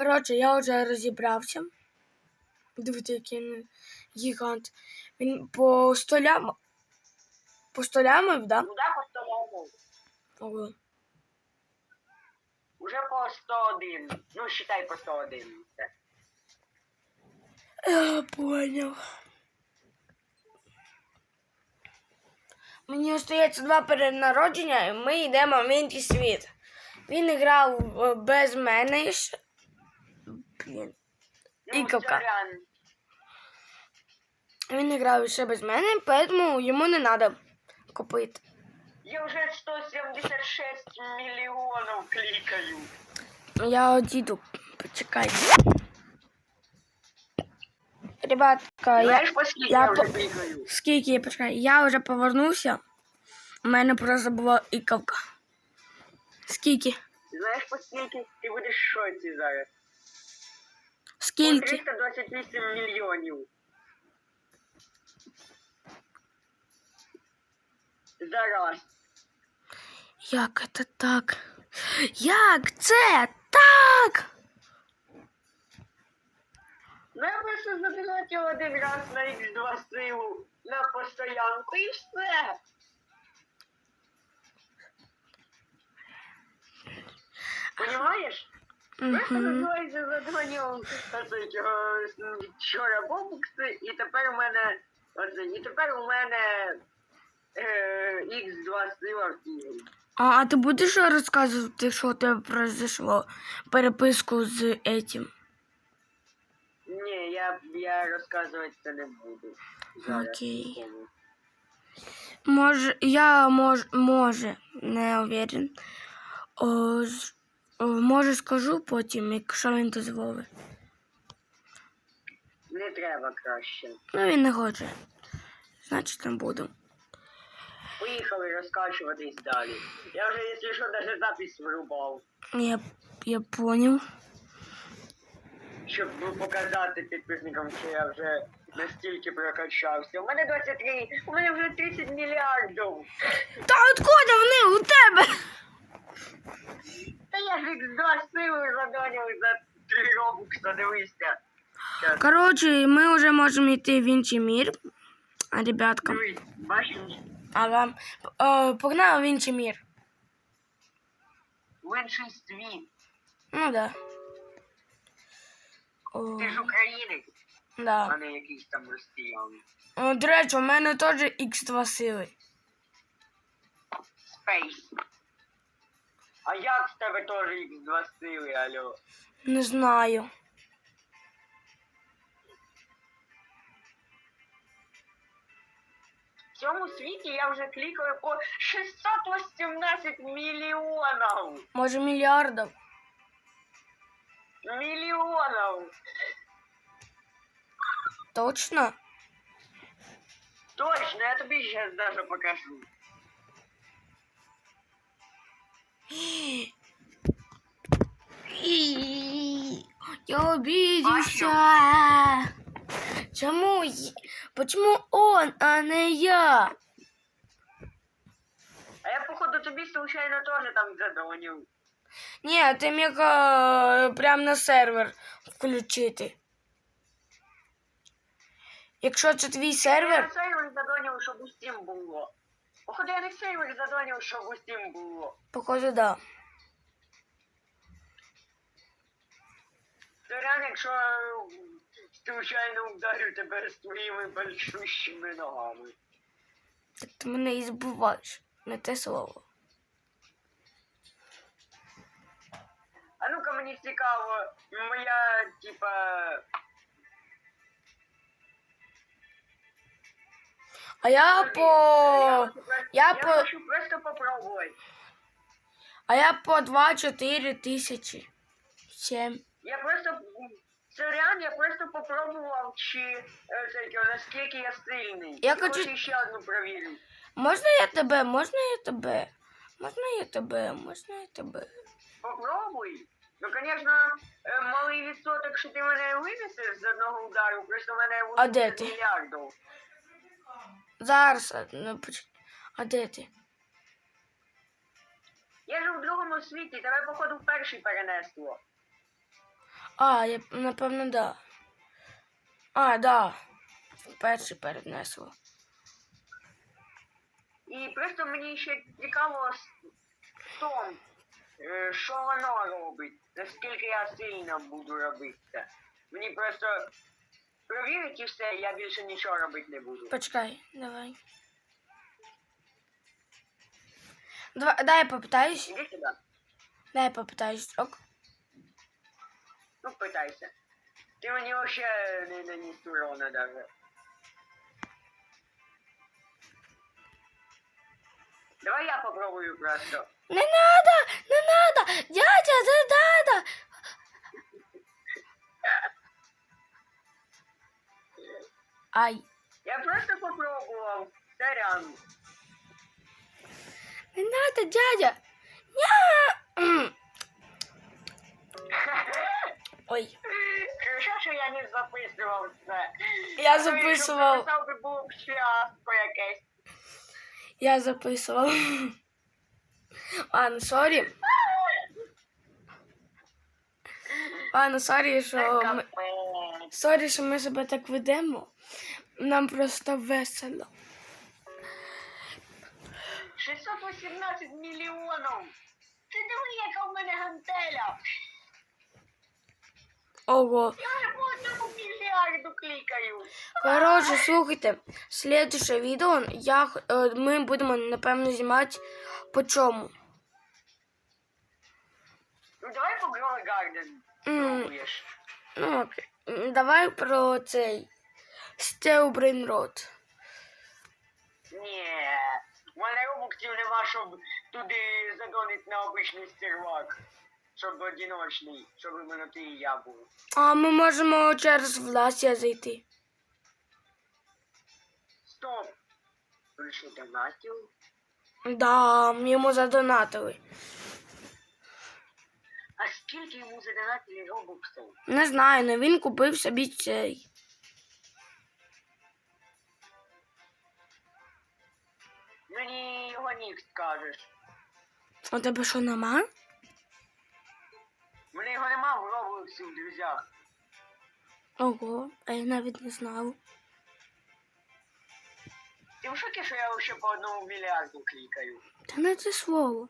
Коротше, я вже розібрався. Дивіться, який він гігант. Він по столям. По столям, да? Куди по 101? Ого. Уже по 101. Ну, считай по 101. Я понял. Мені остається два перенародження, і ми йдемо в інший світ. Він грав е, без мене Ну, Іковка. сорян. Він грав ще без мене, тому йому не треба купити. Я вже 176 мільйонів клікаю. Я одійду, почекайте. Ребятка, я, я я по- скільки почекай, я вже повернувся. У мене просто була іковка. Скільки? Знаєш, по скільки ти будеш в шоці зараз? По Скільки? 328 мільйонів. Зараз. Як це так? Як це так? Ну я просто задонатив один раз на X2 силу на постоянку і все. Понимаешь? Просто Угу. називається задонатив оце цього вчора бобукси, і тепер у мене оце, і тепер у мене е, X2 сила в Києві. А, а ти будеш розказувати, що у тебе произошло? Переписку з этим? Ні, я, я розказувати це не буду. Зараз. Окей. Може, я мож, може, не уверен. О, з- о, може скажу потім, якщо він дозволить. Не треба краще. Ну він не хоче. Значить не буду. Поїхали розкачуватись далі. Я вже, якщо що, навіть запись вирубав, Я, я понял. щоб показати підписникам, що я вже настільки прокачався. У мене 23, у мене вже 30 мільярдів. за 3 робокса, дивися. Щас, Коротше, ми вже можемо йти в інший мір. А, ребятка. дивись, бачиш? Ага. О, погнали в інший мір. В інший світ. Ну да. О, Ти ж українець, а да. не якийсь там росіян. О, до речі, у мене теж Х2 сили. Спейс. А як в тебе теж X2 сили, алло? Не знаю. В цьому світі я вже клікаю по 618 мільйонів. Може мільярдів. Мільйонів. Точно? Точно, я тобі зараз даже покажу. Я обидівся. Чому? Почему он, а не я? А я, походу, тобі случайно теж там задонів. Ні, ти міг е, прямо на сервер включити. Якщо це твій Я сервер, на сервер задонів, щоб усім було. Походу, я на сервер задонів, щоб усім було. походу, да. Сорян, якщо случайно вдарю тебе своїми большущими ногами. Так ти мене і збиваєш. Не те слово. А ну-ка мені цікаво, моя, типа, А я по. Я я по. хочу просто попробовать. А я по 2-4 тисячі. 7. Я просто, сорян, я просто попробував, чи, наскільки я сильний. Я хочу- хочу ще одну провірю. Можна я тебе? Можна я тебе? Можна я тебе? Можна я тебе? Попробуй. Ну, звісно, е, малий відсоток, що ти мене винесеш з одного удару, просто мене А де 80 ти? мільярдів. Зараз. а, ну, А де ти? Я ж у другому світі, тебе, походу, в перший перенесло. А, я напевно, да. А, да. Перший перенесло. І просто мені ще цікаво з том, е, що воно робить, наскільки я сильно буду робити. Мені просто провірить і все, я більше нічого робити не буду. Почекай, давай. Два, дай я попитаюсь. Іди сюди. Дай я попитаюсь. Ок. Ну, питайся. Ти мені вообще не наніс урона даже. Давай я попробую просто. Не надо! Не надо! Дядя, не надо! Ай, Я просто попробував. Сорян. не надо, дядя! Ня! Ой, Хорошо, що я не записував це. Я записував. Якщо записав, би було б щастя якесь. я записував. Ладно, сорі. Ладно, сорі, що ми... Сорі, що ми себе так ведемо. Нам просто весело. 618 мільйонів. Ти диви, яка в мене гантеля. Ого. Я по одному мільярду клікаю. Коротше, слухайте, слідуще відео я, е, ми будемо, напевно, знімати по чому. Ну давай по Garden. М, Пробуєш. Ну, окей. Давай про цей Стеубрейн Рот. Ні. У мене робоксів нема, щоб туди задонити на обичний сервак. Щоб одиночний, щоб іменно ти і я був. А ми можемо через Власія зайти. Стоп. Ви що, донатів? Да, йому задонатили. А скільки йому задонатили робоксів? Не знаю, але він купив собі цей. Мені його нік скажеш. У тебе що нема? Мене його нема в Роблоксі в друзях. Ого, а я навіть не знав. Ти в шокі, що я ще по одному мільярду клікаю? Та не це слово.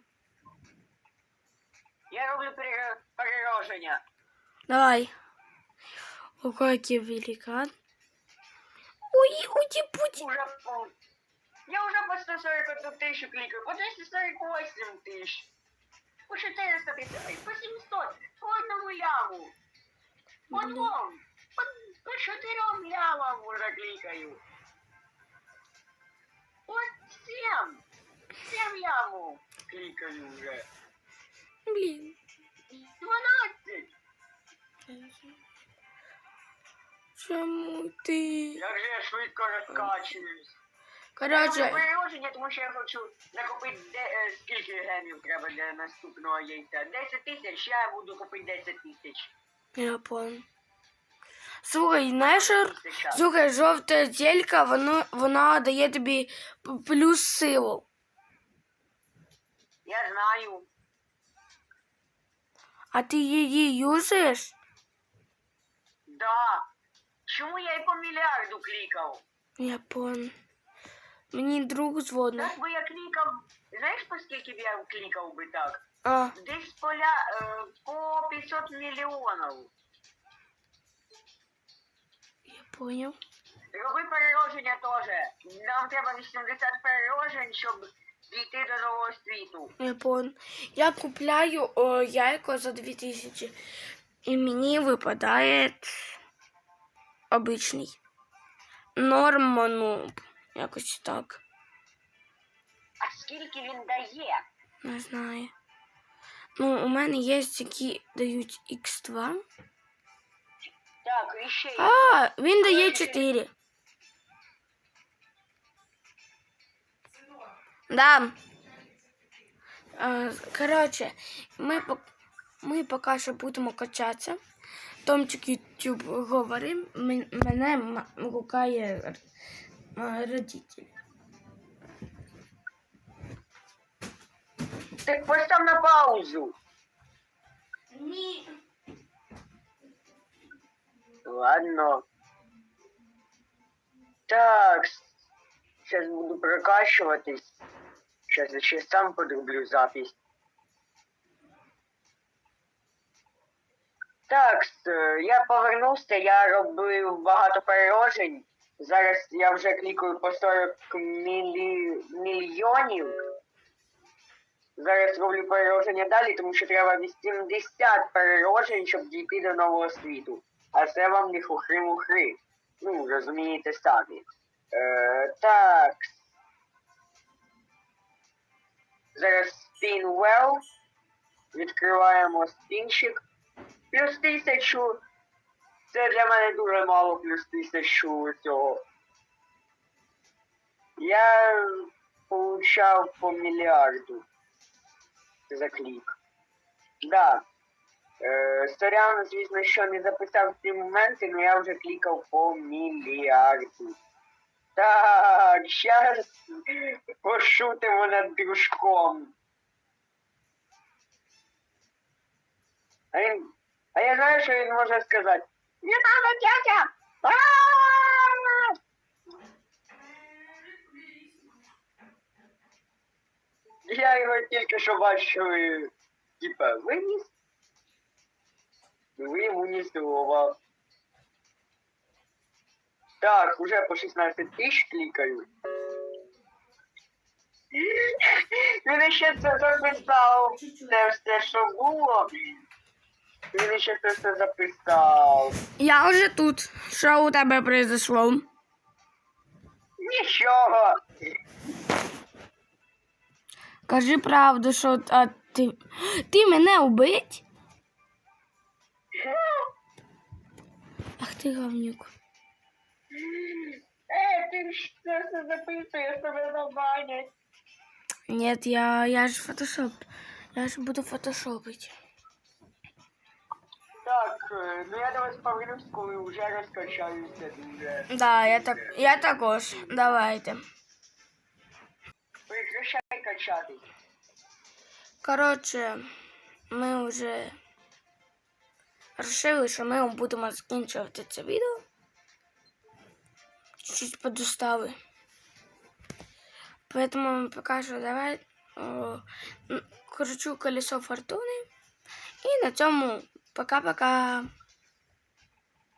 Я роблю пере- перероження. Давай. Ого, який великан. Ой, уті-путі. Уже по... Я уже по 141 тысячу кликаю, по 248 тысяч. По 450, по 700, по одному ляму. По двом, по, по чотирьом лямам уже кликаю. По 7, 7 ляму кликаю уже. Блін. 12. Чому ти? Я швидко розкачуюсь. Коротше, Перероження, тому що я хочу накопити де, е, скільки гемів треба для наступного яйця. 10 тисяч, я буду купити 10 тисяч. я понял. Слухай, знаєш, слухай, жовта тілька, воно, вона дає тобі плюс силу. Я знаю. А ти її юзаєш? Да. Чому я і по мільярду клікав? Я понял. Мені друг дзвонив. Так би я клікав. Знаєш, по скільки б я клікав би так? А, Десь поля е, по 500 мільйонів. я понял. Роби перероження теж. Нам треба 80 перерожень, щоб дійти до нового світу. Я понял. Я купляю о, яйко за 2000. І мені випадає обичний. Нормануб. Якось так. А скільки він дає? Не знаю. Ну, у мене є які дають X2. Так, і ще. А, він дає 4. Да. Коротше, ми, ми поки що будемо качатися. Томчик YouTube говорив, мен- мене гукає р- а, родитель. Так постав на паузу. Ні. Ладно. Так, сейчас буду прокачиватись. Сейчас я ще сам подрублю запись. Так, с- я повернувся, я робив багато перероджень. Зараз я вже клікаю по 40 мілі... мільйонів. Зараз роблю переродження далі, тому що треба 80 перероджень, щоб дійти до нового світу. А це вам не хухри-мухри. Ну, розумієте самі. Е, так. Зараз Spinwell. Відкриваємо спінчик. Плюс тисячу. Це для мене дуже мало плюс тисячу цього. Я получав по мільярду за клік. Да. Е, сорян, звісно, що не записав ці моменти, але я вже клікав по мільярду. Так, зараз пошутимо над дружком. А він. А я знаю, що він може сказати. Не надо, дядя! А-а-а!» Я його тільки що бачив, і, типа, виніс. Ви йому не слова. Так, уже по 16 тисяч клікають. Він ще це записав. Це все, що було. Він ще це все записав. Я вже тут. Що у тебе произошло? Нічого. Кажи правду, що а, ти. Ти мене убить? Ах ти говнюк. Е, ти ж це записуєш, тебе забанять. Нет, я, я ж фотошоп. Я ж буду фотошопить. Ну я до вас повернусь, коли вже розкачаюся дуже. Да, я так. Я також. Давайте. Прекращай качатись. Коротше, ми вже вирішили, що ми будемо закінчувати це відео. Чуть подустали. Поэтому пока що давай о, кручу колесо фортуни. І на цьому пока-пока.